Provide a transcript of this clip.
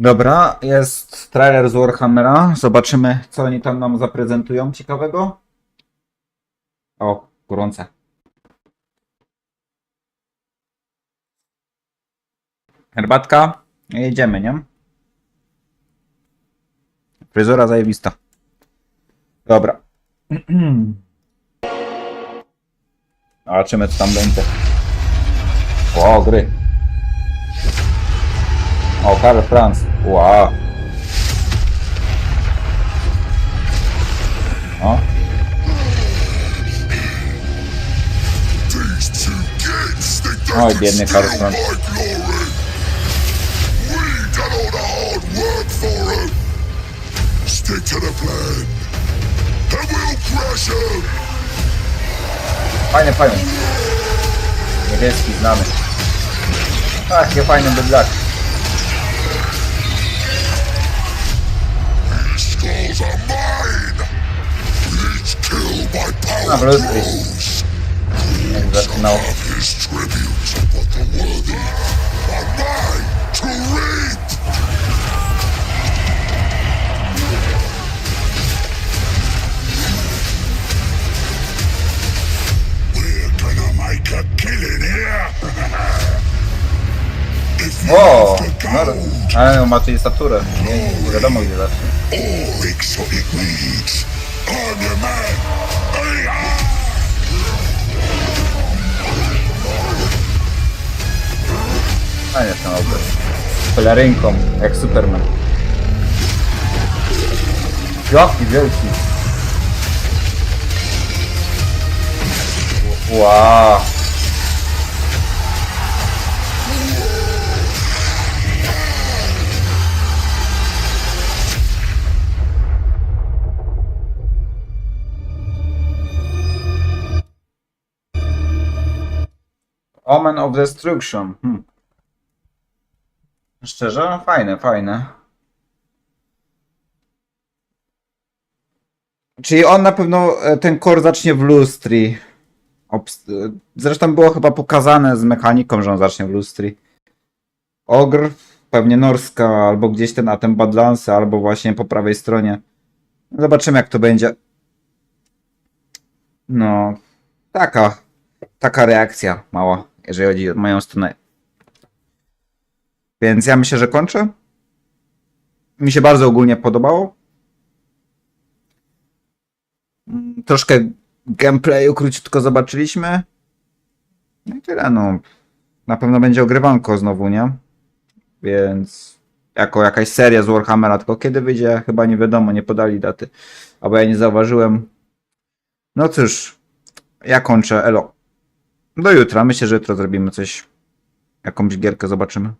Dobra, jest trailer z Warhammera. Zobaczymy, co oni tam nam zaprezentują ciekawego. O, gorące. Herbatka. Jedziemy, nie? Fryzura zajebista. Dobra. Zobaczymy, co tam będzie. O, gry. O, Karl Franz. Wow. O, These two kids think they Oj, biedny Karl Franz. Stick fajny pająk. Niebieski, znany. Ach, nie fajny bydlak. You O, have to no, gold ale ma tutaj staturę. Nie, nie wiadomo gdzie I'm your man. Ten obraz. Pelerynką, jak Superman. Jaki wielki. Wow. Omen of Destruction. Hmm. Szczerze? Fajne, fajne. Czyli on na pewno, e, ten core zacznie w lustri. E, Zresztą było chyba pokazane z mechaniką, że on zacznie w lustri. Ogr, pewnie norska, albo gdzieś ten, a ten Badlandsy, albo właśnie po prawej stronie. Zobaczymy jak to będzie. No, taka, taka reakcja mała, jeżeli chodzi o moją stronę. Więc ja myślę, że kończę. Mi się bardzo ogólnie podobało. Troszkę gameplayu króciutko zobaczyliśmy. No i tyle, no. Na pewno będzie ogrywanko znowu, nie? Więc jako jakaś seria z Warhammera, tylko kiedy wyjdzie, chyba nie wiadomo, nie podali daty. Albo ja nie zauważyłem. No cóż, ja kończę, elo. Do jutra, myślę, że jutro zrobimy coś. Jakąś gierkę zobaczymy.